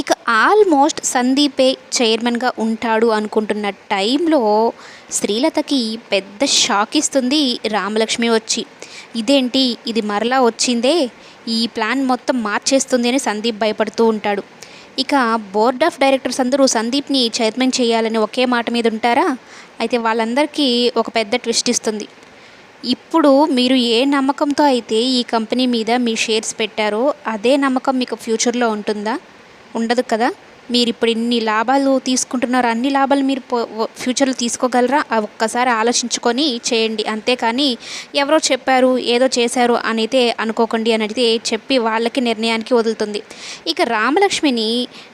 ఇక ఆల్మోస్ట్ సందీపే చైర్మన్గా ఉంటాడు అనుకుంటున్న టైంలో శ్రీలతకి పెద్ద షాక్ ఇస్తుంది రామలక్ష్మి వచ్చి. ఇదేంటి? ఇది మరలా వచ్చిందే? ఈ ప్లాన్ మొత్తం మార్చేస్తుంది అని సందీప్ భయపడుతూ ఉంటాడు. ఇక బోర్డ్ ఆఫ్ డైరెక్టర్స్ అందరూ సందీప్ని చైర్మన్ చేయాలని ఒకే మాట మీద ఉంటారా? అయితే వాళ్ళందరికీ ఒక పెద్ద ట్విస్ట్ ఇస్తుంది. ఇప్పుడు మీరు ఏ నమ్మకంతో అయితే ఈ కంపెనీ మీద మీ షేర్స్ పెట్టారో అదే నమ్మకం మీకు ఫ్యూచర్లో ఉంటుందా? ఉండదు కదా? మీరు ఇప్పుడు ఇన్ని లాభాలు తీసుకుంటున్నారు అన్ని లాభాలు మీరు ఫ్యూచర్లో తీసుకోగలరా? ఒక్కసారి ఆలోచించుకొని చేయండి. అంతేకాని ఎవరో చెప్పారు ఏదో చేశారు అని అయితే అనుకోకండి అని అయితే చెప్పి వాళ్ళకి నిర్ణయానికి వదులుతుంది. ఇక రామలక్ష్మిని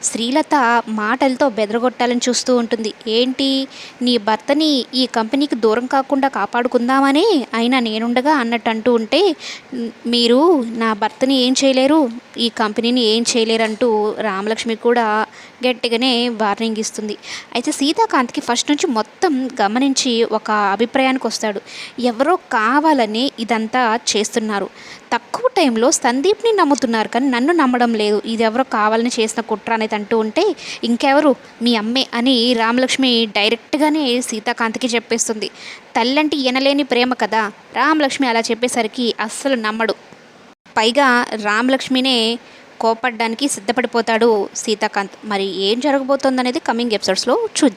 శ్రీలత మాటలతో బెదరగొట్టాలని చూస్తూ ఉంటుంది. ఏంటి? నీ భర్తని ఈ కంపెనీకి దూరం కాకుండా కాపాడుకుందామని? అయినా నేనుండగా అన్నట్టు అంటూ ఉంటే మీరు నా భర్తని ఏం చేయలేరు? ఈ కంపెనీని ఏం చేయలేరు అంటూ రామలక్ష్మి కూడా గట్టిగానే వార్నింగ్ ఇస్తుంది. అయితే సీతాకాంత్కి ఫస్ట్ నుంచి మొత్తం గమనించి ఒక అభిప్రాయానికి వస్తాడు. ఎవరో కావాలని ఇదంతా చేస్తున్నారు. తక్కువ టైంలో సందీప్ని నమ్ముతున్నారు కానీ నన్ను నమ్మడం లేదు. ఇది ఎవరో కావాలని చేసిన కుట్ర అనేది అంటూ ఉంటే ఇంకెవరు? మీ అమ్మే అని రామలక్ష్మి డైరెక్ట్గానే సీతాకాంత్కి చెప్పేస్తుంది. తల్లంటి ఎనలేని ప్రేమ కదా? రామలక్ష్మి అలా చెప్పేసరికి అస్సలు నమ్మడు. పైగా రామలక్ష్మినే కోపడ్డానికి సిద్ధపడిపోతాడు సీతాకాంత్. మరి ఏం జరగబోతోందనేది కమింగ్ ఎపిసోడ్స్లో చూద్దాం.